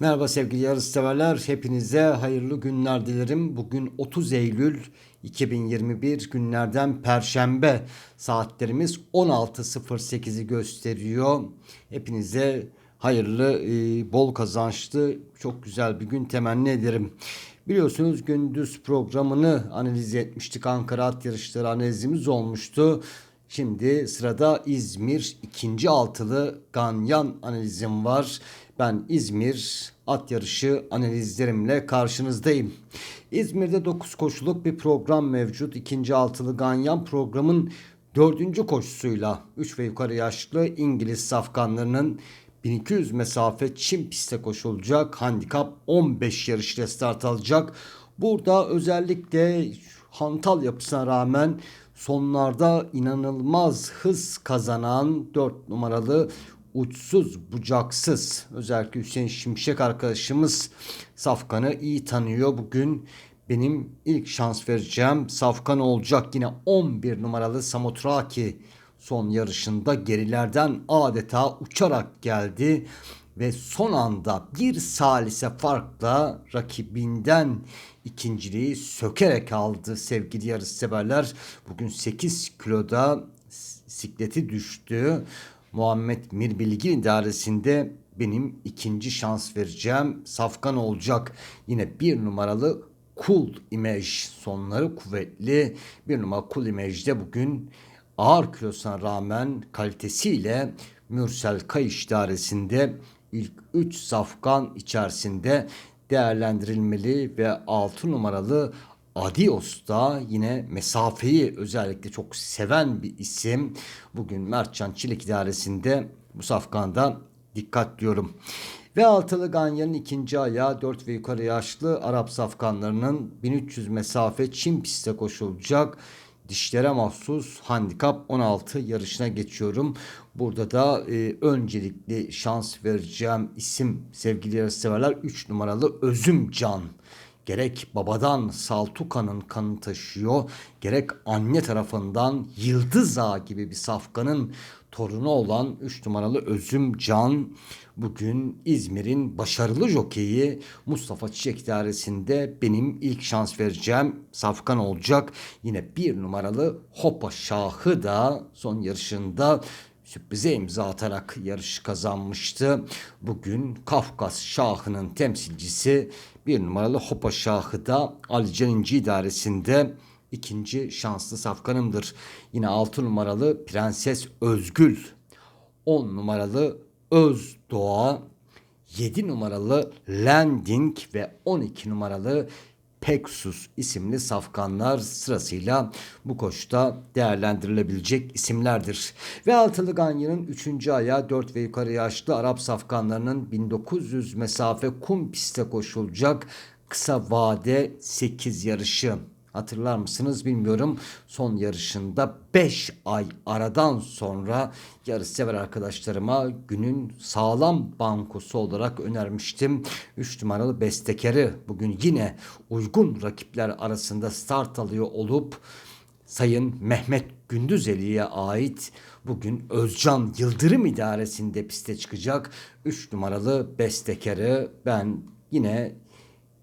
Merhaba sevgili yarışseverler. Hepinize hayırlı günler dilerim. Bugün 30 Eylül 2021 günlerden Perşembe. Saatlerimiz 16.08'i gösteriyor. Hepinize hayırlı, e, bol kazançlı, çok güzel bir gün temenni ederim. Biliyorsunuz gündüz programını analiz etmiştik. Ankara at yarışları analizimiz olmuştu. Şimdi sırada İzmir ikinci altılı Ganyan analizim var. Ben İzmir at yarışı analizlerimle karşınızdayım. İzmir'de 9 koşuluk bir program mevcut. İkinci altılı Ganyan programın dördüncü koşusuyla 3 ve yukarı yaşlı İngiliz safkanlarının 1200 mesafe çim piste koşulacak. Handikap 15 yarışla start alacak. Burada özellikle hantal yapısına rağmen sonlarda inanılmaz hız kazanan 4 numaralı uçsuz bucaksız özellikle Hüseyin Şimşek arkadaşımız Safkan'ı iyi tanıyor. Bugün benim ilk şans vereceğim Safkan olacak. Yine 11 numaralı Samotraki son yarışında gerilerden adeta uçarak geldi ve son anda bir salise farkla rakibinden ikinciliği sökerek aldı sevgili yarışseverler. Bugün 8 kiloda sikleti düştü. Muhammed Mirbilgi idaresinde benim ikinci şans vereceğim Safkan olacak. Yine bir numaralı Cool Image sonları kuvvetli. Bir numara Cool Image'de bugün ağır kilosuna rağmen kalitesiyle Mürsel Kayış idaresinde ilk 3 safkan içerisinde değerlendirilmeli ve 6 numaralı Adios da yine mesafeyi özellikle çok seven bir isim. Bugün Mertcan Çelik idaresinde bu safkanda dikkat diyorum. Ve altılı Ganyan'ın ikinci ayağı 4 ve yukarı yaşlı Arap safkanlarının 1300 mesafe Çin pistte koşulacak dişlere mahsus handikap 16 yarışına geçiyorum. Burada da e, öncelikli şans vereceğim isim sevgili yarışseverler 3 numaralı Özüm Can gerek babadan Saltuka'nın kanı taşıyor, gerek anne tarafından Yıldız Ağa gibi bir safkanın torunu olan 3 numaralı Özüm Can bugün İzmir'in başarılı jokeyi Mustafa Çiçek idaresinde benim ilk şans vereceğim safkan olacak. Yine bir numaralı Hopa Şahı da son yarışında sürprize imza atarak yarış kazanmıştı. Bugün Kafkas Şahı'nın temsilcisi bir numaralı Hopa Şahı da Ali Caninci idaresinde ikinci şanslı safkanımdır. Yine altı numaralı Prenses Özgül, on numaralı Öz Doğa, 7 numaralı Landing ve 12 numaralı Peksus isimli safkanlar sırasıyla bu koşta değerlendirilebilecek isimlerdir. Ve Altılı Ganyan'ın 3. ayağı 4 ve yukarı yaşlı Arap safkanlarının 1900 mesafe kum piste koşulacak kısa vade 8 yarışı. Hatırlar mısınız bilmiyorum. Son yarışında 5 ay aradan sonra yarış sever arkadaşlarıma günün sağlam bankosu olarak önermiştim. 3 numaralı bestekarı bugün yine uygun rakipler arasında start alıyor olup Sayın Mehmet Gündüzeli'ye ait bugün Özcan Yıldırım idaresinde piste çıkacak 3 numaralı bestekarı ben yine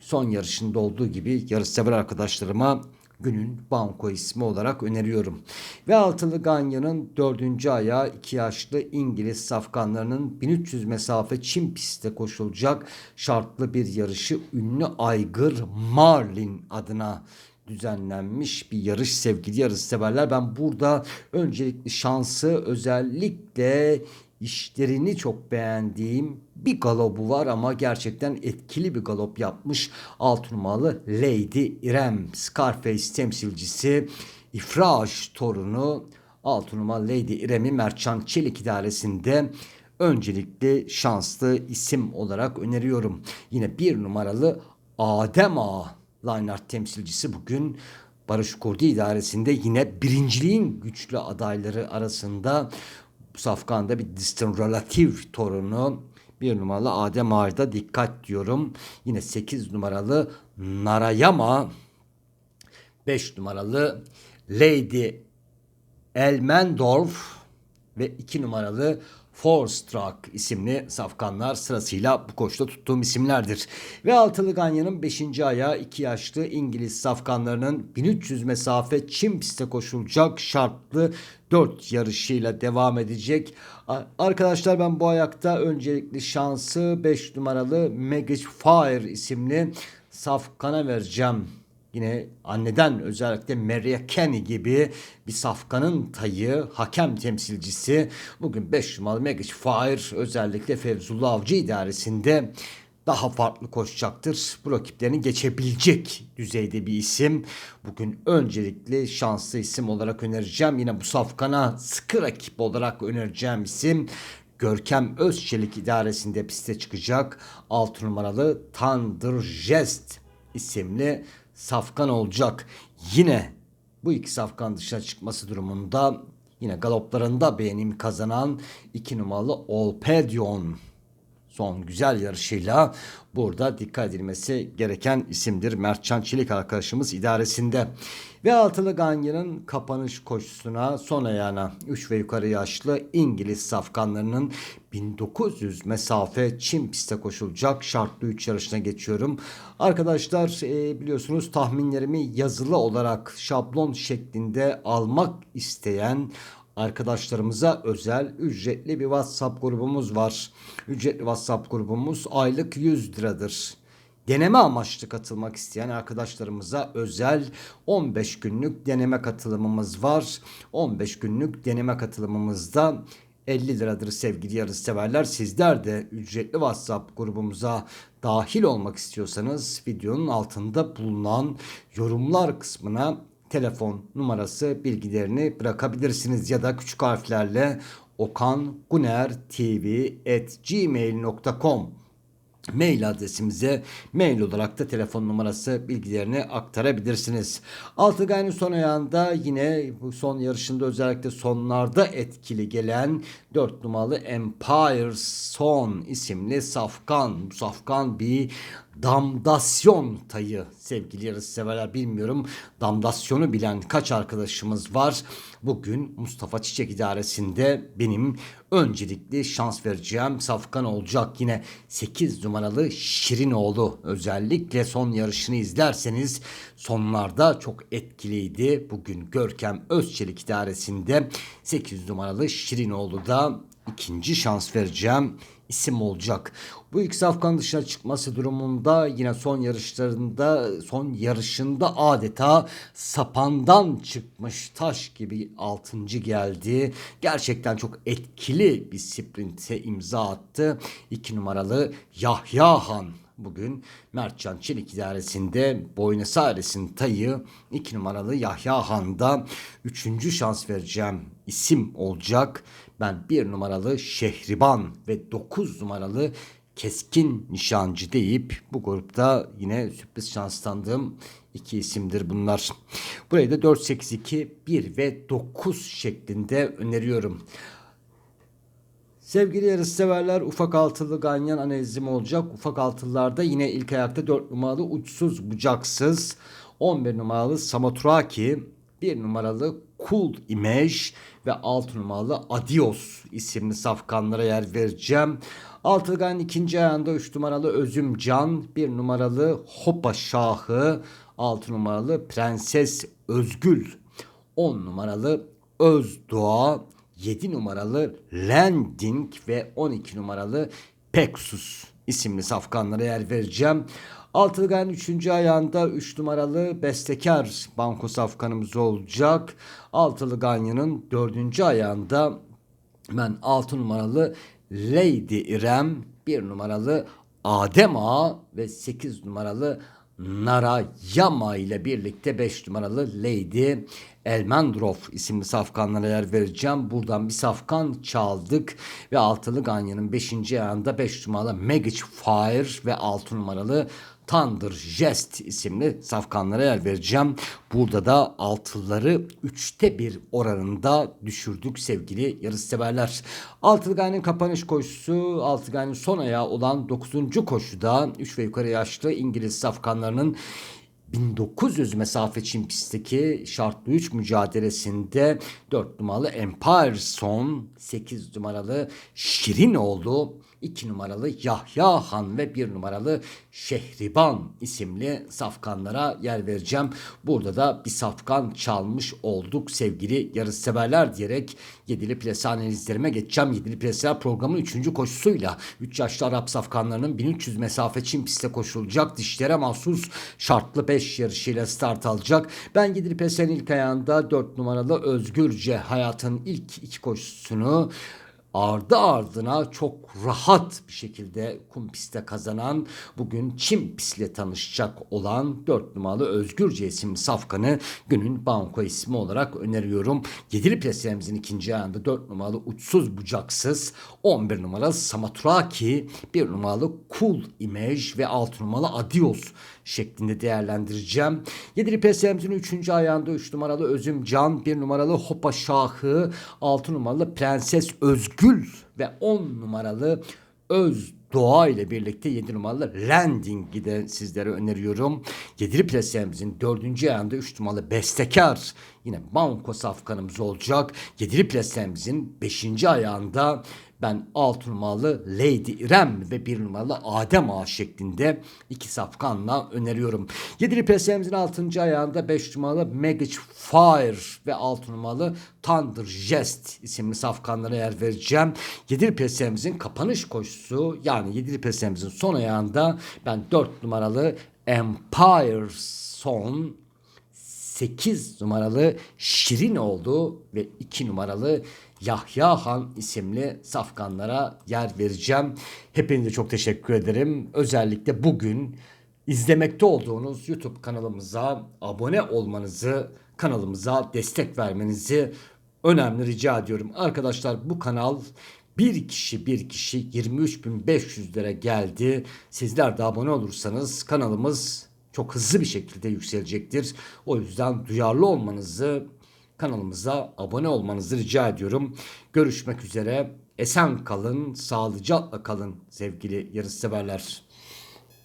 son yarışında olduğu gibi yarışsever arkadaşlarıma günün banko ismi olarak öneriyorum. Ve altılı Ganya'nın dördüncü ayağı iki yaşlı İngiliz safkanlarının 1300 mesafe Çin pistte koşulacak şartlı bir yarışı ünlü aygır Marlin adına düzenlenmiş bir yarış sevgili yarış severler. Ben burada öncelikli şansı özellikle işlerini çok beğendiğim bir galobu var ama gerçekten etkili bir galop yapmış. Alt numaralı Lady İrem Scarface temsilcisi İfraş torunu alt numaralı Lady İrem'i Merçan Çelik idaresinde öncelikli şanslı isim olarak öneriyorum. Yine bir numaralı Adem Ağa Lineart temsilcisi bugün Barış Kurdi idaresinde yine birinciliğin güçlü adayları arasında bu safkanda bir distant relatif torunu bir numaralı Adem Ağa'da dikkat diyorum. Yine 8 numaralı Narayama 5 numaralı Lady Elmendorf ve 2 numaralı Forstruck isimli safkanlar sırasıyla bu koşta tuttuğum isimlerdir. Ve altılı ganyanın 5. ayağı 2 yaşlı İngiliz safkanlarının 1300 mesafe çim piste koşulacak şartlı 4 yarışıyla devam edecek. Arkadaşlar ben bu ayakta öncelikli şansı 5 numaralı Magic Fire isimli safkana vereceğim. Yine anneden özellikle Maria Kenny gibi bir safkanın tayı, hakem temsilcisi. Bugün 5 numaralı Magic Fire özellikle Fevzullah Avcı idaresinde daha farklı koşacaktır. Bu rakiplerini geçebilecek düzeyde bir isim. Bugün öncelikli şanslı isim olarak önereceğim. Yine bu safkana sıkı rakip olarak önereceğim isim Görkem Özçelik idaresinde piste çıkacak 6 numaralı Thunder Jest isimli safkan olacak. Yine bu iki safkan dışına çıkması durumunda yine galoplarında beğenim kazanan 2 numaralı Olpedion son güzel yarışıyla burada dikkat edilmesi gereken isimdir. Mertcan Çelik arkadaşımız idaresinde. Ve altılı Ganyan'ın kapanış koşusuna son ayağına 3 ve yukarı yaşlı İngiliz safkanlarının 1900 mesafe Çin piste koşulacak şartlı 3 yarışına geçiyorum. Arkadaşlar e, biliyorsunuz tahminlerimi yazılı olarak şablon şeklinde almak isteyen arkadaşlarımıza özel ücretli bir WhatsApp grubumuz var. Ücretli WhatsApp grubumuz aylık 100 liradır. Deneme amaçlı katılmak isteyen arkadaşlarımıza özel 15 günlük deneme katılımımız var. 15 günlük deneme katılımımızda 50 liradır sevgili yarışseverler. Sizler de ücretli WhatsApp grubumuza dahil olmak istiyorsanız videonun altında bulunan yorumlar kısmına telefon numarası bilgilerini bırakabilirsiniz ya da küçük harflerle okangunertv@gmail.com mail adresimize mail olarak da telefon numarası bilgilerini aktarabilirsiniz. Altıgay'ın son ayağında yine bu son yarışında özellikle sonlarda etkili gelen 4 numaralı Empire Son isimli safkan. Safkan bir damdasyon tayı sevgili yarış severler bilmiyorum. Damdasyonu bilen kaç arkadaşımız var? Bugün Mustafa Çiçek idaresinde benim öncelikli şans vereceğim safkan olacak. Yine 8 numaralı Şirinoğlu özellikle son yarışını izlerseniz sonlarda çok etkiliydi. Bugün Görkem Özçelik idaresinde 8 numaralı Şirinoğlu da ikinci şans vereceğim isim olacak. Bu ilk safkan dışına çıkması durumunda yine son yarışlarında son yarışında adeta sapandan çıkmış taş gibi altıncı geldi. Gerçekten çok etkili bir sprinte imza attı. İki numaralı Yahya Han bugün Mertcan Çelik idaresinde Buenos Aires'in tayı 2 numaralı Yahya Han'da 3. şans vereceğim isim olacak. Ben 1 numaralı Şehriban ve 9 numaralı Keskin Nişancı deyip bu grupta yine sürpriz şanslandığım iki isimdir bunlar. Burayı da 4, 8, 2, 1 ve 9 şeklinde öneriyorum. Sevgili yarışseverler ufak altılı ganyan analizim olacak. Ufak altılılarda yine ilk ayakta 4 numaralı uçsuz bucaksız. 11 numaralı Samaturaki. 1 numaralı Cool Image ve 6 numaralı Adios isimli safkanlara yer vereceğim. Altıgan ikinci ayağında 3 numaralı Özümcan, 1 numaralı Hopa Şahı, 6 numaralı Prenses Özgül, 10 numaralı Özdoğa, 7 numaralı Landing ve 12 numaralı Pexus isimli safkanlara yer vereceğim. Altılgan 3. ayağında 3 numaralı bestekar banko safkanımız olacak. Altılı Ganyan'ın 4. ayağında ben 6 numaralı Lady İrem, 1 numaralı Adem Ağa ve 8 numaralı Narayama ile birlikte 5 numaralı Lady Elmendrov isimli safkanlara yer vereceğim. Buradan bir safkan çaldık ve altılı Ganyan'ın 5. ayağında 5 numaralı Magic Fire ve 6 numaralı Thunder Jest isimli safkanlara yer vereceğim. Burada da altılları üçte bir oranında düşürdük sevgili yarışseverler. Altılgay'ın kapanış koşusu Altılgay'ın son ayağı olan 9. koşuda 3 ve yukarı yaşlı İngiliz safkanlarının 1900 mesafe çim pistteki şartlı 3 mücadelesinde 4 numaralı Empire Son, 8 numaralı Şirinoğlu, 2 numaralı Yahya Han ve 1 numaralı Şehriban isimli safkanlara yer vereceğim. Burada da bir safkan çalmış olduk sevgili yarışseverler diyerek yedili plase analizlerime geçeceğim. Yedili plaseler programın 3. koşusuyla 3 yaşlı Arap safkanlarının 1300 mesafe çim pistte koşulacak dişlere mahsus şartlı 5 yarışıyla start alacak. Ben yedili plasenin ilk ayağında 4 numaralı Özgürce hayatın ilk iki koşusunu ardı ardına çok rahat bir şekilde kum pistte kazanan bugün çim pistle tanışacak olan 4 numaralı Özgürce isimli safkanı günün banko ismi olarak öneriyorum. Yedili preslerimizin ikinci ayağında 4 numaralı uçsuz bucaksız 11 numaralı Samaturaki 1 numaralı Cool Image ve 6 numaralı Adios şeklinde değerlendireceğim. Yedili preslerimizin 3. ayağında 3 numaralı Özüm Can 1 numaralı Hopa Şahı 6 numaralı Prenses Özgül ve 10 numaralı Öz Doğa ile birlikte 7 numaralı Landing'i de sizlere öneriyorum. Yedili preslerimizin 4. ayağında 3 numaralı Bestekar yine banko safkanımız olacak. Yedili preslerimizin 5. ayağında ben 6 numaralı Lady İrem ve 1 numaralı Adem Ağa şeklinde iki safkanla öneriyorum. Yedili preslerimizin 6. ayağında 5 numaralı Magic Fire ve 6 numaralı Thunder Jest isimli safkanlara yer vereceğim. Yedili preslerimizin kapanış koşusu yani yedili preslerimizin son ayağında ben 4 numaralı Empire Son 8 numaralı Şirin oldu ve 2 numaralı Yahya Han isimli safkanlara yer vereceğim. Hepinize çok teşekkür ederim. Özellikle bugün izlemekte olduğunuz YouTube kanalımıza abone olmanızı, kanalımıza destek vermenizi önemli rica ediyorum. Arkadaşlar bu kanal bir kişi bir kişi 23.500 geldi. Sizler de abone olursanız kanalımız çok hızlı bir şekilde yükselecektir. O yüzden duyarlı olmanızı, kanalımıza abone olmanızı rica ediyorum. Görüşmek üzere. Esen kalın, sağlıcakla kalın sevgili yarışseverler.